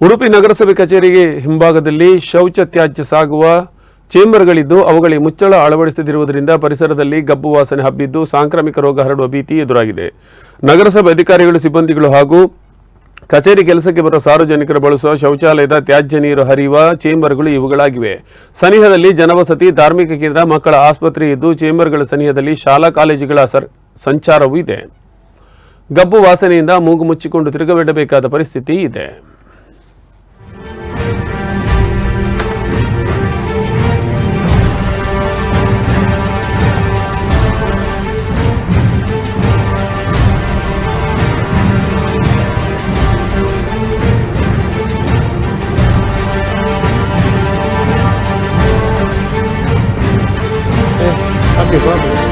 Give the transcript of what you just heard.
ಉಡುಪಿ ನಗರಸಭೆ ಕಚೇರಿಗೆ ಹಿಂಭಾಗದಲ್ಲಿ ಶೌಚ ತ್ಯಾಜ್ಯ ಸಾಗುವ ಚೇಂಬರ್ಗಳಿದ್ದು, ಅವುಗಳಿಗೆ ಮುಚ್ಚಳ ಅಳವಡಿಸದಿರುವುದರಿಂದ ಪರಿಸರದಲ್ಲಿ ಗಬ್ಬು ವಾಸನೆ ಹಬ್ಬಿದ್ದು, ಸಾಂಕ್ರಾಮಿಕ ರೋಗ ಹರಡುವ ಭೀತಿ ಎದುರಾಗಿದೆ. ನಗರಸಭೆ ಅಧಿಕಾರಿಗಳು, ಸಿಬ್ಬಂದಿಗಳು ಹಾಗೂ ಕಚೇರಿ ಕೆಲಸಕ್ಕೆ ಬರುವ ಸಾರ್ವಜನಿಕರು ಬಳಸುವ ಶೌಚಾಲಯದ ತ್ಯಾಜ್ಯ ನೀರು ಹರಿಯುವ ಚೇಂಬರ್ಗಳು ಇವುಗಳಾಗಿವೆ. ಸನಿಹದಲ್ಲಿ ಜನವಸತಿ, ಧಾರ್ಮಿಕ ಕೇಂದ್ರ, ಮಕ್ಕಳ ಆಸ್ಪತ್ರೆ ಇದ್ದು, ಚೇಂಬರ್ಗಳ ಸನಿಹದಲ್ಲಿ ಶಾಲಾ ಕಾಲೇಜುಗಳ ಸಂಚಾರವೂ ಇದೆ. ಗಬ್ಬು ವಾಸನೆಯಿಂದ ಮೂಗು ಮುಚ್ಚಿಕೊಂಡು ತಿರುಗಬಿಡಬೇಕಾದ ಪರಿಸ್ಥಿತಿ ಇದೆ. 这关不